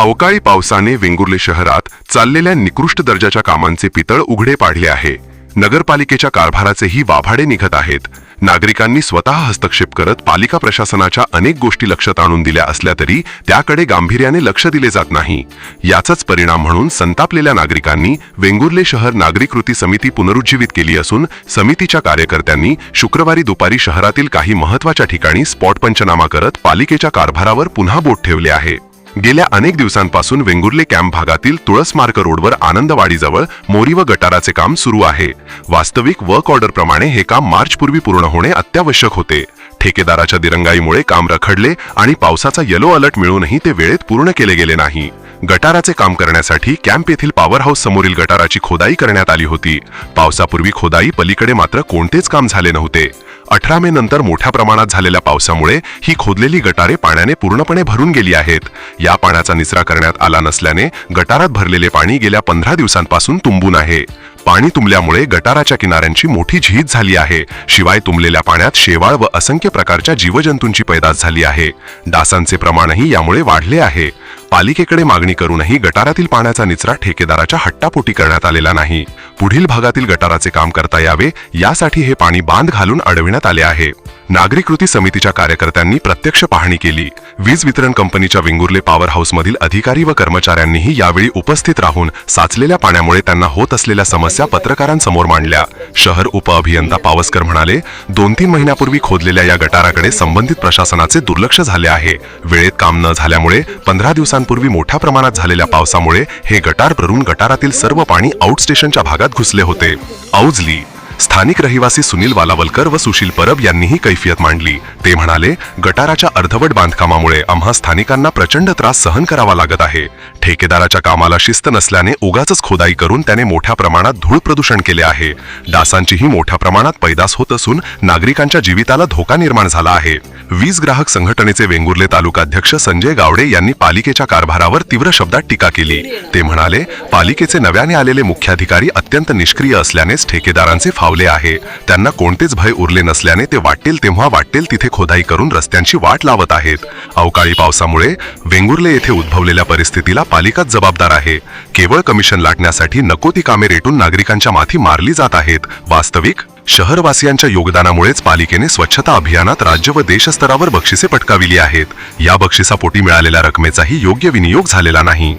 अवकाळी पावसाने वेंगुर्ले शहरात चाललेल्या निकृष्ट दर्जाच्या कामांचे पितळ उघडे पाडले आहे. नगरपालिकेच्या कारभाराचेही वाभाडे निघत आहेत. नागरिकांनी स्वतः हस्तक्षेप करत पालिका प्रशासनाच्या अनेक गोष्टी लक्षात आणून दिल्या असल्या तरी त्याकडे गांभीर्याने लक्ष दिले जात नाही. याचाच परिणाम म्हणून संतापलेल्या नागरिकांनी वेंगुर्ले शहर नागरिक कृती समिती पुनरुज्जीवित केली असून समितीच्या कार्यकर्त्यांनी शुक्रवारी दुपारी शहरातील काही महत्त्वाच्या ठिकाणी स्पॉट पंचनामा करत पालिकेच्या कारभारावर पुन्हा बोट ठेवले आहे. गेल्या अनेक दिवसांपासून वेंगुर्ले कॅम्प भागातील तुळसमार्ग रोडवर आनंदवाडीजवळ मोरी व गटाराचे काम सुरू आहे. वास्तविक वर्क ऑर्डर प्रमाणे हे काम मार्चपूर्वी पूर्ण होणे अत्यावश्यक होते. ठेकेदाराच्या दिरंगाईमुळे काम रखडले आणि पावसाचा येलो अलर्ट मिळूनही ते वेळेत पूर्ण केले गेले नाही. गटाराचे काम करण्यासाठी कॅम्प येथील पॉवर हाऊस समोरील गटाराची खोदाई करण्यात आली होती. पावसापूर्वी खोदाई पलीकडे मात्र कोणतेच काम झाले नव्हते. अठरा मे नंतर मोठ्या प्रमाणात झालेल्या पावसामुळे ही खोदलेली गटारे पाण्याने पूर्णपणे भरून गेली आहेत. या पाण्याचा निचरा करण्यात आला नसल्याने गटारात भरलेले पाणी गेल्या पंधरा दिवसांपासून तुंबून आहे. पाणी तुंबल्यामुळे गटाराच्या किनाऱ्यांची मोठी झीज झाली आहे. शिवाय तुंबलेल्या पाण्यात शेवाळ व असंख्य प्रकारच्या जीवजंतूंची पैदास झाली आहे. डासांचे प्रमाणही यामुळे वाढले आहे. पालिकेकडे मागणी करूनही गटारातील पाण्याचा निचरा ठेकेदाराच्या हट्टापोटी करण्यात आलेला नाही. पुढील भागातील गटाराचे काम करता यावे यासाठी हे पाणी बांध घालून अडविण्यात आले आहे. नागरी कृती समितीच्या कार्यकर्त्यांनी प्रत्यक्ष पाहणी केली. वीज वितरण कंपनीच्या वेंगुर्ले पॉवर हाऊसमधील अधिकारी व कर्मचाऱ्यांनीही यावेळी उपस्थित राहून साचलेल्या पाण्यामुळे त्यांना होत असलेल्या समस्या पत्रकारांसमोर मांडल्या. शहर उपअभियंता पावसकर म्हणाले दोन तीन महिन्यापूर्वी खोदलेल्या या गटाराकडे संबंधित प्रशासनाचे दुर्लक्ष झाले आहे. वेळेत काम न झाल्यामुळे पंधरा दिवसांपूर्वी मोठ्या प्रमाणात झालेल्या पावसामुळे हे गटार भरून गटारातील सर्व पाणी आउटस्टेशनच्या भागात घुसले होते. औजली स्थानिक रहिवासी सुनील वालावलकर व सुशील परब यांनीही कैफियत मांडली. ते म्हणाले गटाराच्या अर्धवट बांधकामामुळे आम्हा स्थानिकांना प्रचंड त्रास सहन करावा लागत आहे. ठेकेदाराच्या कामाला शिस्त नसल्याने उगाच खोदाई करून त्याने मोठ्या प्रमाणात धूळ प्रदूषण केले आहे. डासांचीही मोठ्या प्रमाणात पैदास होत असून नागरिकांच्या जीविताला धोका निर्माण झाला आहे. वीज ग्राहक संघटनेचे वेंगुर्ले तालुकाध्यक्ष संजय गावडे यांनी पालिकेच्या कारभारावर तीव्र शब्दात टीका केली. ते म्हणाले पालिकेचे नव्याने आलेले मुख्याधिकारी अत्यंत निष्क्रिय असल्यानेच ठेकेदारांचे फावले आहे. त्यांना कोणतेच भय उरले नसल्याने ते वाटेल तेव्हा वाटेल तिथे खोदाई करून रस्त्यांची वाट लावत आहेत. अवकाळी पावसामुळे वेंगुर्ले येथे उद्भवलेल्या परिस्थितीला पालिकाच जबाबदार आहे. केवळ कमिशन लाटण्यासाठी नको ती कामे रेटून नागरिकांच्या माथी मारली जात आहेत. वास्तविक शहरवासियांच्या योगदानामुळेच पालिकेने स्वच्छता अभियानात राज्य व देशस्तरावर बक्षिसे पटकाविली आहेत. या बक्षिसापोटी मिळालेल्या रकमेचाही योग्य विनियोग झालेला नाही.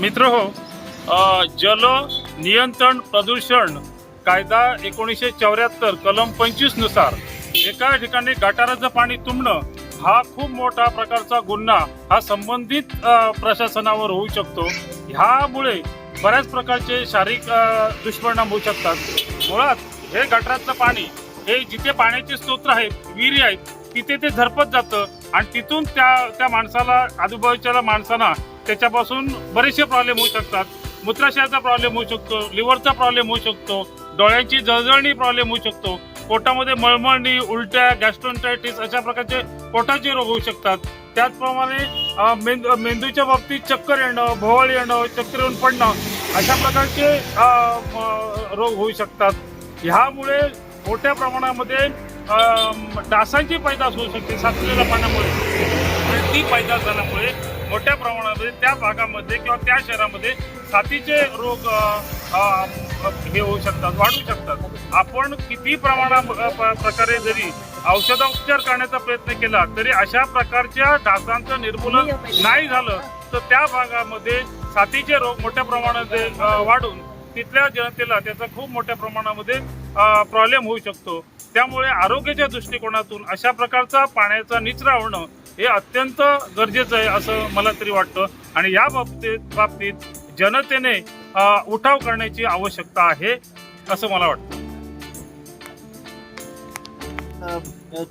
मित्र हो जल नियंत्रण प्रदूषण कायदा एकोणीसशे चौऱ्याहत्तर कलम पंचवीसनुसार एका ठिकाणी गटाराचं पाणी तुंबणं हा खूप मोठा प्रकारचा गुन्हा हा संबंधित प्रशासनावर होऊ शकतो. ह्यामुळे बऱ्याच प्रकारचे शारीरिक दुष्परिणाम होऊ शकतात. मुळात हे गटारातलं पाणी हे जिथे पाण्याचे स्तोत्र आहेत विहिरी आहेत तिथे ते झरपत जातं आणि तिथून त्या त्या माणसाला आजूबाजूच्या माणसांना त्याच्यापासून बरेचसे प्रॉब्लेम होऊ शकतात. मूत्राशयाचा प्रॉब्लेम होऊ शकतो लिव्हरचा प्रॉब्लेम होऊ शकतो डोळ्यांची जळजळणी प्रॉब्लेम होऊ शकतो. पोटामध्ये मळमळणी उलट्या गॅस्ट्रोन्टायटिस अशा प्रकारचे पोटाचे रोग होऊ शकतात. त्याचप्रमाणे मेंदू मेंदूच्या बाबतीत चक्कर येणं भोवळ येणं चक्कर येऊन पडणं अशा प्रकारचे रोग होऊ शकतात. ह्यामुळे मोठ्या प्रमाणामध्ये डासांची पैदास होऊ शकते साचलेल्या पाण्यामुळे. ती पैदास झाल्यामुळे मोठ्या प्रमाणामध्ये त्या भागामध्ये किंवा त्या शहरामध्ये साथीचे रोग हे होऊ शकतात वाढू शकतात. आपण किती प्रमाणा प- प्रकारे जरी औषधोपचार करण्याचा प्रयत्न केला तरी अशा प्रकारच्या डासांचं निर्मूलन नाही झालं तर त्या भागामध्ये साथीचे रोग मोठ्या प्रमाणात वाढून तिथल्या जनतेला त्याचा खूप मोठ्या प्रमाणामध्ये प्रॉब्लेम होऊ शकतो. त्यामुळे आरोग्याच्या दृष्टिकोनातून अशा प्रकारचा पाण्याचा निचरा होणं हे अत्यंत गरजेचं आहे असं मला तरी वाटतं. आणि या बाबतीत बाबतीत जनतेने उठाव करण्याची आवश्यकता आहे असं मला वाटतं.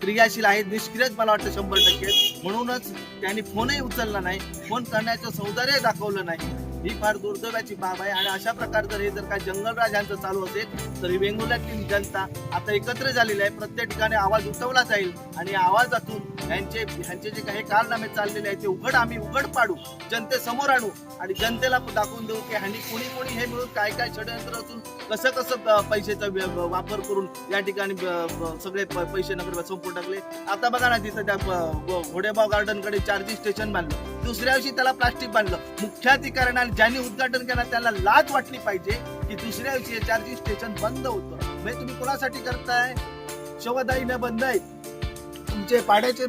क्रियाशील आहेत निष्क्रियच मला वाटतं शंभर टक्के. म्हणूनच त्यांनी फोनही उचलला नाही. फोन करण्याचं सौंदर्य दाखवलं नाही. ही फार दुर्दैवाची बाब आहे. आणि अशा प्रकारचं जर हे जर काय जंगलराज यांचं चालू असेल तर ही वेंगुर्ल्यातील जनता आता एकत्र झालेली आहे. प्रत्येक ठिकाणी आवाज उठवला जाईल आणि आवाजातून यांचे ह्यांचे जे काही कारनामे चाललेले आहेत ते उघड आम्ही उघड पाडू जनतेसमोर आणू आणि जनतेला दाखवून देऊ की ह्यांनी कोणी कोणी हे मिळून काय काय षडयंत्र असून कसं कसं पैशाचा वापर करून या ठिकाणी सगळे प- पैसे नगर संपून टाकले. आता बघा ना तिथं त्या घोडेबाव गार्डनकडे चार्जिंग स्टेशन बांधलं. दुसऱ्या दिवशी त्याला प्लास्टिक बांधलं. मुख्याधिकाऱ्यांना ज्यांनी उद्घाटन केलं त्याला लाज वाटली पाहिजे की दुसऱ्या दिवशी हे चार्जिंग स्टेशन बंद होतं. म्हणजे तुम्ही कोणासाठी करताय? शवदाईने बंद आहे तुमचे पाण्याचे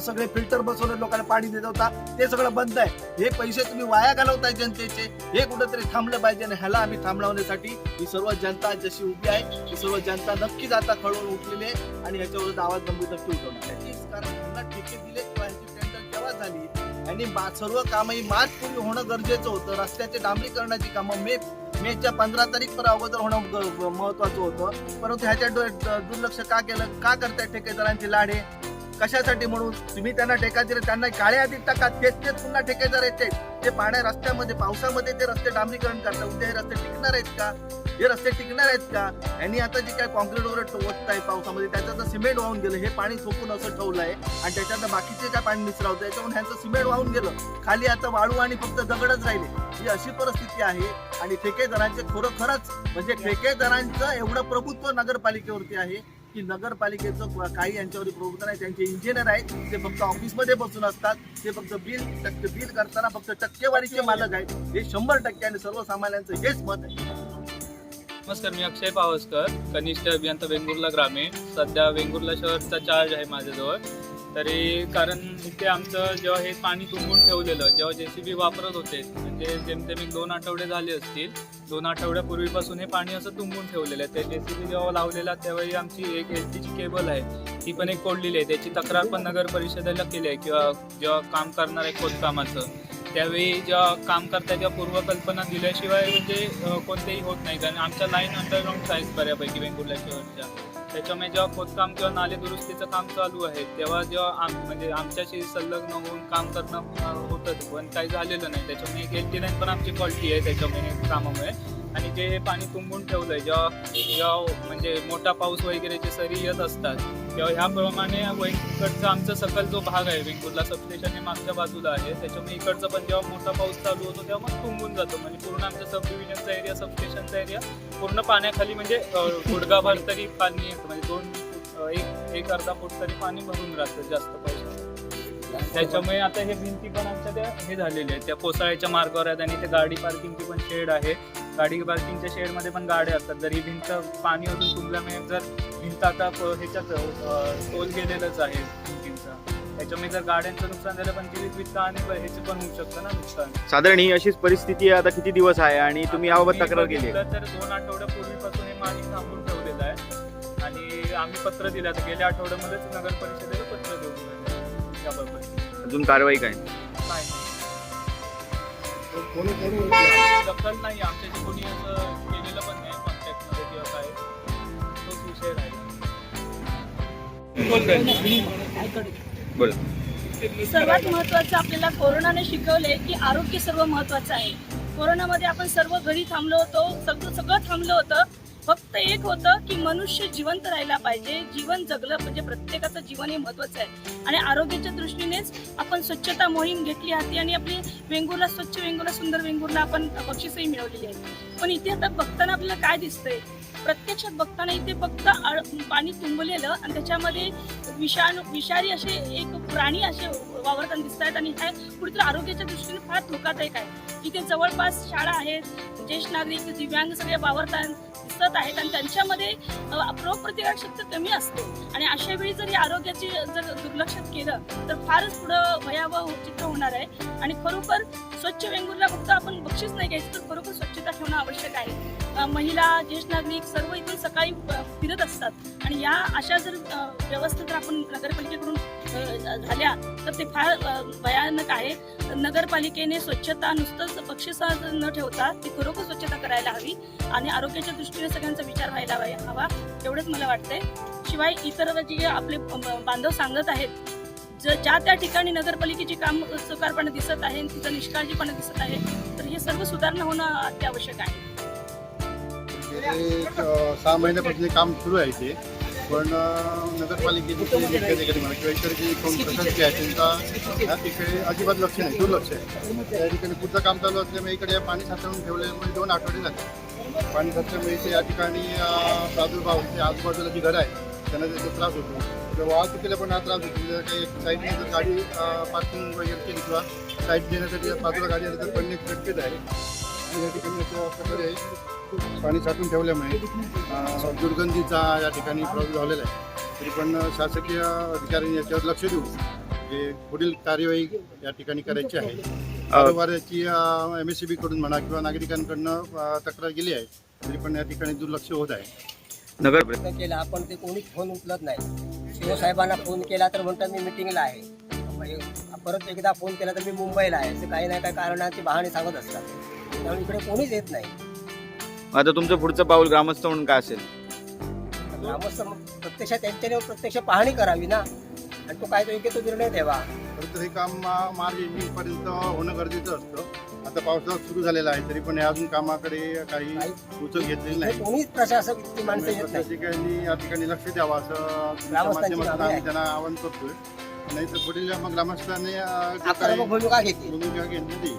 सगळे फिल्टर बसवले लोकांना पाणी देत होता. ते सगळं बंद आहे. हे पैसे तुम्ही वाया घालवताय जनतेचे. हे कुठंतरी थांबलं पाहिजे आणि ह्याला आम्ही थांबवण्यासाठी ही सर्व जनता जशी उभी आहे ही सर्व जनता नक्कीच आता खळून उठलेली आहे आणि याच्यावर आवाज गंभीर नक्की उठवणार त्याचीच कारण त्यांना ठेके दिले किंवा ह्यांची टेंडर केव्हा झाली? आणि सर्व कामं ही मार्च पूर्वी होणं गरजेचं होतं. रस्त्याचे डांबरीकरणाची कामं मे मेच्या पंधरा तारीख पर अगोदर होणं ग- महत्वाचं होतं. परंतु ह्याच्या डो- दुर्लक्ष का केलं? का करताय ठेकेदारांची लाडे? कशासाठी म्हणून? तुम्ही त्यांना ठेका दिले त्यांना काळ्या आधी टाका तेच तेच पुन्हा ठेकेदार येते ते. पाण्या रस्त्यामध्ये पावसामध्ये ते रस्ते डांबरीकरण करतात. उद्या हे रस्ते टिकणार आहेत का? हे रस्ते टिकणार आहेत का? यांनी आता जे काय कॉन्क्रीट वगैरे ओतत आहे पावसामध्ये त्याच्यात सिमेंट वाहून गेलं. हे पाणी सोपून असं ठेवलं आहे. आणि त्याच्यात बाकीचे काय पाणी मिसरावतं याच्यामुळे ह्यांचं सिमेंट वाहून गेलं. खाली आता वाळू आणि फक्त दगडच राहिले. ही अशी परिस्थिती आहे. आणि ठेकेदारांचे खरोखरच म्हणजे ठेकेदारांचं एवढं प्रभुत्व नगरपालिकेवरती आहे. की नगरपालिकेचं काही यांच्यावर प्रभुत्व नाही. त्यांचे इंजिनियर आहेत ते फक्त ऑफिसमध्ये बसून असतात. ते फक्त बिल टक्के बिल करताना फक्त टक्केवारीचे मालक आहेत. हे शंभर टक्के आणि सर्वसामान्यांचं हेच मत आहे. नमस्कार मी अक्षय पावसकर कनिष्ठ अभियंता वेंगुर्ला ग्रामीण. सध्या वेंगुर्ला शहरचा चार्ज आहे माझ्याजवळ. तरी कारण इथे आमचं जेव्हा हे पाणी तुंबून ठेवलेलं जेव्हा जे सी बी वापरत होते म्हणजे जेमतेम एक दोन आठवडे झाले असतील दोन आठवड्यापूर्वीपासून हे पाणी असं तुंबून ठेवलेलं आहे. ते जे सी बी जेव्हा लावलेला तेव्हाही आमची एक एल टीची केबल आहे ती पण एक कोडलेली आहे. त्याची तक्रार पण नगर परिषदेला केली आहे किंवा जेव्हा काम करणार आहे खोदकामाचं. त्यावेळी जेव्हा काम करता तेव्हा पूर्वकल्पना दिल्याशिवाय म्हणजे कोणतेही होत नाही. कारण आमच्या लाईन अंडरग्राऊंड साईज बऱ्यापैकी वेंगुर्ला शहरच्या त्याच्यामुळे जेव्हा खोदकाम किंवा नाले दुरुस्तीचं काम चालू आहे तेव्हा जेव्हा आम म्हणजे आमच्याशी संलग्न होऊन काम करणं होतं. पण काही झालेलं नाही. त्याच्यामुळे एक एल टी लाईन पण आमची क्वालिटी आहे त्याच्यामुळे कामामुळे. आणि जे हे पाणी तुंबून आहे जेव्हा जेव्हा म्हणजे मोठा पाऊस वगैरेचे सरी येत असतात तेव्हा ह्याप्रमाणे वैकडचा आमचा सकल जो भाग आहे वेंगुर्ला सबस्टेशन हे मागच्या बाजूला आहे. त्याच्यामुळे इकडचं पण जेव्हा मोठा पाऊस चालू होतो तेव्हा मग तुंबून जातो. म्हणजे पूर्ण आमच्या सब डिव्हिजनचा एरिया सबस्टेशनचा एरिया पूर्ण पाण्याखाली म्हणजे गुडगाभर तरी पाणी येतं म्हणजे दोन एक एक अर्धा फूट तरी पाणी भरून राहतं जास्त पाऊस. त्याच्यामुळे आता हे भिंती पण आमच्या त्या हे झालेल्या आहेत. त्या कोसाळ्याच्या मार्गावर आहेत आणि ते गाडी पार्किंगची पण शेड आहे. गाडी पार्किंगच्या शेडमध्ये पण गाड्या असतात. जर ही भिंत पाणी अजून तुंबल्यामुळे जर भिंत आता ह्याच्यात तोल गेलेलंच आहे भिंतींचा. त्याच्यामुळे जर गाड्यांचं नुकसान झालं पण जीवित वित्त आणि ह्याचं पण होऊ शकतं ना नुकसान. साधारण ही अशीच परिस्थिती आहे आता किती दिवस आहे आणि तुम्ही याबाबत तक्रार केली तर दोन आठवड्यापूर्वीपासून हे पाणी थांबून ठेवलेलं आहे. आणि आम्ही पत्र दिलं आता गेल्या आठवड्यामध्येच नगर परिषदेला पत्र देऊन याबाबत. अजून कारवाई काय? नाही. दखल नाही आमच्याशी कोणी असं केलेलं पण नाही कॉन्टॅक्टमध्ये किंवा काय. तोच विषय बोल. सर्वात महत्वाचं आपल्याला कोरोनाने शिकवले की आरोग्य सर्व महत्वाचं आहे. कोरोनामध्ये आपण सर्व घरी थांबलो होतो सगळं सगळं थांबलं होतं फक्त एक होतं की मनुष्य जिवंत राहायला पाहिजे. जीवन जगलं म्हणजे प्रत्येकाचं जीवन हे महत्वाचं आहे. आणि आरोग्याच्या दृष्टीनेच आपण स्वच्छता मोहीम घेतली होती आणि आपली वेंगुर्ला स्वच्छ वेंगुर्ला सुंदर वेंगुर्ला आपण बक्षीसही मिळवलेली आहे पण इथे आता बघताना आपल्याला काय दिसतंय? प्रत्यक्षात बघताना इथे फक्त आळ- पाणी तुंबलेलं आणि त्याच्यामध्ये विषाणू विषारी असे एक प्राणी असे वावरताना दिसत आहेत आणि हे कुठेतरी आरोग्याच्या दृष्टीने फार धोकादायक आहे. इथे जवळपास शाळा आहेत ज्येष्ठ नागरिक दिव्यांग सगळे वावरताना दिसत आहेत आणि त्यांच्यामध्ये रोगप्रतिकारक शक्ती कमी असते. आणि अशा वेळी जर या आरोग्याची जर दुर्लक्ष केलं तर फारच पुढं भयावह चित्र होणार आहे. आणि खरोखर स्वच्छ वेंगुर्ला फक्त आपण बक्षीस नाही घ्यायचं तर खरोखर स्वच्छता ठेवणं आवश्यक आहे. महिला ज्येष्ठ नागरिक सर्व इथे सकाळी फिरत असतात. आणि या अशा जर व्यवस्था जर आपण नगरपालिकेकडून झाल्या तर ते फार भयानक आहे. नगरपालिकेने स्वच्छता नुसतंच बक्षिसा न ठेवता ती खरोखर स्वच्छता करायला हवी आणि आरोग्याच्या दृष्टीने सगळ्यांचा विचार व्हायला हवा- हवा. एवढंच मला वाटतंय. शिवाय इतर जे आपले ब- बांधव सांगत आहेत ज- ज्या त्या ठिकाणी नगरपालिकेची काम चुकारपणे दिसत आहे तिचं निष्काळजीपणा दिसत आहे तर हे सर्व सुधारणा होणं अत्यावश्यक आहे. एक, सहा महिन्यापासून काम सुरू आहे ते पण नगरपालिकेची जी मुख्याधिकारी म्हणा किंवा इतर जी कोण प्रशासकीय आहे त्यांचा ह्या ठिकाणी अजिबात लक्ष नाही दुर्लक्ष आहे. त्या ठिकाणी पुढचं काम चालू असल्यामुळे इकडे पाणी साठवून ठेवल्यामुळे दोन आठवडे झाले. पाणी साठल्यामुळे इथे या ठिकाणी प्रादुर्भाव इथे आजूबाजूला जी घरं आहे त्यांना त्याचा त्रास होतो. तर वाहतुकीला पण हा त्रास होतो. जर काही साईडने जर गाडी पार्किंग वगैरे केली किंवा साईड देण्यासाठी बाजूला गाडी आली तर पडणे शक्यता आहे. या ठिकाणी अशा प्रकारे पाणी साठवून ठेवल्यामुळे दुर्गंधीचा या ठिकाणी प्रॉब्लेम झालेला आहे. तरी पण शासकीय अधिकाऱ्यांनी याच्यावर लक्ष देऊन जे पुढील कार्यवाही या ठिकाणी करायची आहे. वारंवार याची एम एस सी बीकडून म्हणा किंवा नागरिकांकडनं तक्रार गेली आहे तरी पण या ठिकाणी दुर्लक्ष होत आहे. नगर प्रयत्न केला पण ते कोणीच फोन उचलत नाही. शिवसाहेबांना फोन केला तर म्हणतात मी मिटिंगला आहे. मग परत एकदा फोन केला तर मी मुंबईला आहे असे काही ना काही कारणाचे बहाणे सांगत असतात. त्यामुळे इकडे कोणीच येत नाही. आता तुमचं पुढचं पाऊल ग्रामस्थ म्हणून काय असेल? ग्रामस्थ मग प्रत्यक्ष त्यांच्याने प्रत्यक्ष पाहणी करावी ना. आणि तो काय तो योग्य तो निर्णय द्यावा हे काम मा- मार्च एंडिंगपर्यंत होणं गरजेचं असतं. आता पावसाळा सुरू झालेला आहे तरी पण हे अजून कामाकडे काही उचल घेतलेली नाही. कोणीच प्रशासक इतकी माणसं येत नाही. प्रशासकांनी या ठिकाणी लक्ष द्यावं असं तुमच्या ग्रामस्थांची माध्यमातून मागणी आम्ही आहे. त्यांना आवाहन करतोय. नाही तर पुढील मग ग्रामस्थांनी अं, जे आक्रमक काही भूमिका घेतली. भूमिका घेतली ती